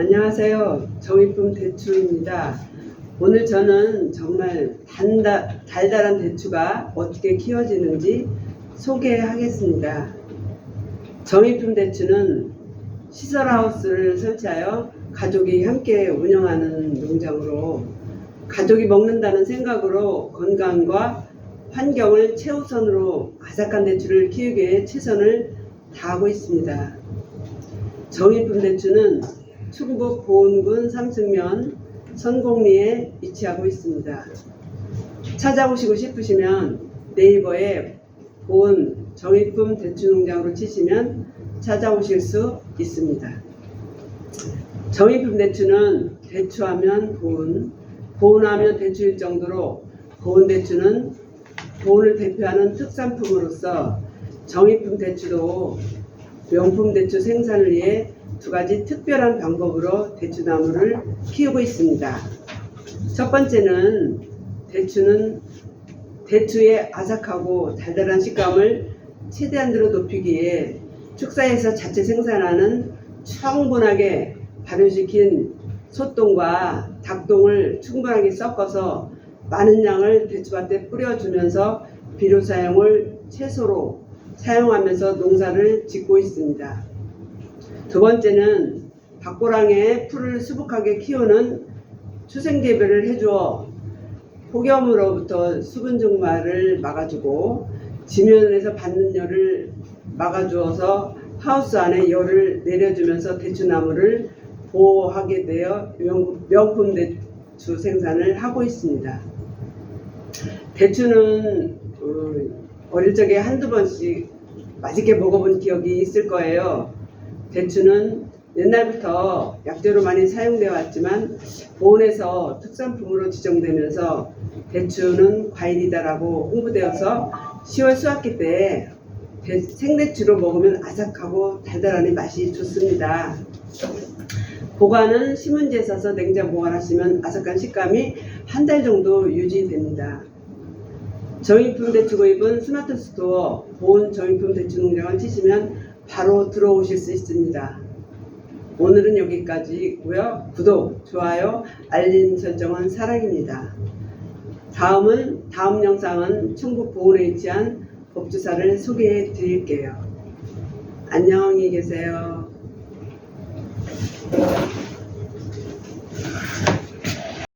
안녕하세요. 정의품 대추입니다. 오늘 저는 정말 단다, 달달한 대추가 어떻게 키워지는지 소개하겠습니다. 정의품 대추는 시설하우스를 설치하여 가족이 함께 운영하는 농장으로 가족이 먹는다는 생각으로 건강과 환경을 최우선으로 아삭한 대추를 키우기 위해 최선을 다하고 있습니다. 정의품 대추는 충북 보은군 삼승면 선곡리에 위치하고 있습니다. 찾아오시고 싶으시면 네이버에 보은 정의품 대추농장으로 치시면 찾아오실 수 있습니다. 정의품 대추는 대추하면 보은, 보은하면 대추일 정도로 보은 대추는 보은을 대표하는 특산품으로서 정의품 대추도 명품 대추 생산을 위해 두 가지 특별한 방법으로 대추나무를 키우고 있습니다. 첫 번째는 대추는 대추의 아삭하고 달달한 식감을 최대한으로 높이기 위해 축사에서 자체 생산하는 충분하게 발효시킨 소똥과 닭똥을 충분하게 섞어서 많은 양을 대추밭에 뿌려주면서 비료 사용을 최소로 사용하면서 농사를 짓고 있습니다. 두 번째는 박고랑에 풀을 수북하게 키우는 추생재배를 해주어 폭염으로부터 수분 증발을 막아주고 지면에서 받는 열을 막아주어서 하우스 안에 열을 내려주면서 대추나무를 보호하게 되어 명- 명품 대추 생산을 하고 있습니다. 대추는 어, 어릴 적에 한두 번씩 맛있게 먹어본 기억이 있을 거예요. 대추는 옛날부터 약재로 많이 사용되어 왔지만 보온에서 특산품으로 지정되면서 대추는 과일이다라고 홍보되어서 10월 수확기 때 대- 생대추로 먹으면 아삭하고 달달하니 맛이 좋습니다. 보관은 신문지에 싸서 냉장 보관하시면 아삭한 식감이 한 달 정도 유지됩니다. 정의품 대추 구입은 스마트 스토어 보온 정의품 대추 농장을 치시면 바로 들어오실 수 있습니다. 오늘은 여기까지 있고요. 구독, 좋아요, 알림 설정은 사랑입니다. 다음은 다음 영상은 충북 보은에 위치한 법주사를 소개해 드릴게요. 안녕히 계세요.